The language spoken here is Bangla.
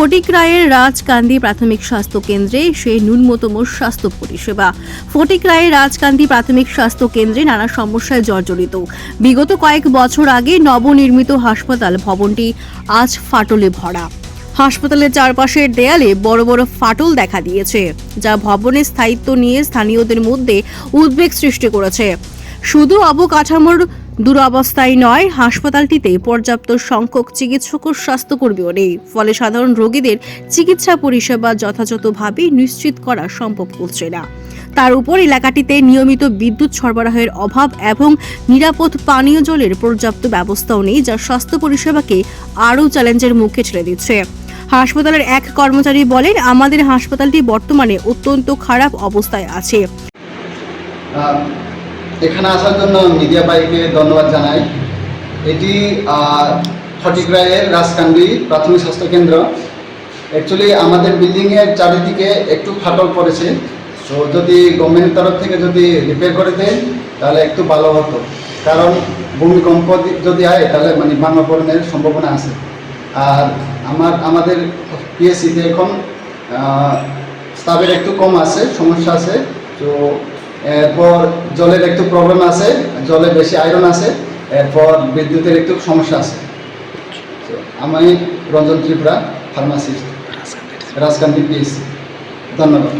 ফটিকরায়ের রাজকান্দি প্রাথমিক স্বাস্থ্য কেন্দ্রে সেই ন্যূনতম স্বাস্থ্য পরিষেবা। ফটিকরায়ের রাজকান্দি প্রাথমিক স্বাস্থ্য কেন্দ্রে নানা সমস্যায় জর্জরিত। বিগত কয়েক বছর আগে নবনির্মিত হাসপাতাল ভবনটি আজ ফাটলে ভরা। হাসপাতালের চারপাশের দেয়ালে বড় বড় ফাটল দেখা দিয়েছে, যা ভবনের স্থায়িত্ব নিয়ে স্থানীয়দের মধ্যে উদ্বেগ সৃষ্টি করেছে। শুধু অবকাঠামোর দুরবস্থাই নয়, হাসপাতালটিতে পর্যাপ্ত সংখ্যক চিকিৎসক ও স্বাস্থ্যকর্মীও নেই। ফলে সাধারণ রোগীদের চিকিৎসা পরিষেবা যথাযথভাবে নিশ্চিত করা সম্ভব হচ্ছে না। তার উপর এলাকাটিতে নিয়মিত বিদ্যুৎ সরবরাহের অভাব এবং নিরাপদ পানীয় জলের পর্যাপ্ত ব্যবস্থাও নেই, যা স্বাস্থ্য পরিষেবাকে আরও চ্যালেঞ্জের মুখে ছেড়ে দিচ্ছে। হাসপাতালের এক কর্মচারী বলেন, আমাদের হাসপাতালটি বর্তমানে অত্যন্ত খারাপ অবস্থায় আছে। এখানে আসার জন্য মিডিয়া ভাইকে ধন্যবাদ জানাই। এটি আহ, ফটিকরায়ের রাজকান্দি প্রাথমিক স্বাস্থ্য কেন্দ্র। অ্যাকচুয়ালি আমাদের বিল্ডিংয়ের চারিদিকে একটু ফাটল পড়েছে। তো যদি গভর্নমেন্টের তরফ থেকে যদি রিপেয়ার করে দেন তাহলে একটু ভালো হতো। কারণ ভূমিকম্প যদি হয় তাহলে মানে ভাঙা সম্ভাবনা আছে। আর আমার আমাদের পিএসসিতে এখন স্টাফের একটু কম আছে সমস্যা আছে। তো এরপর জলের একটু প্রবলেম আছে জলে বেশি আয়রন আছে এরপর বিদ্যুতের একটু সমস্যা আছে। আমি রঞ্জন ত্রিপুরা ফার্মাসিস্ট রাজকান্তি পিএসসি ধন্যবাদ।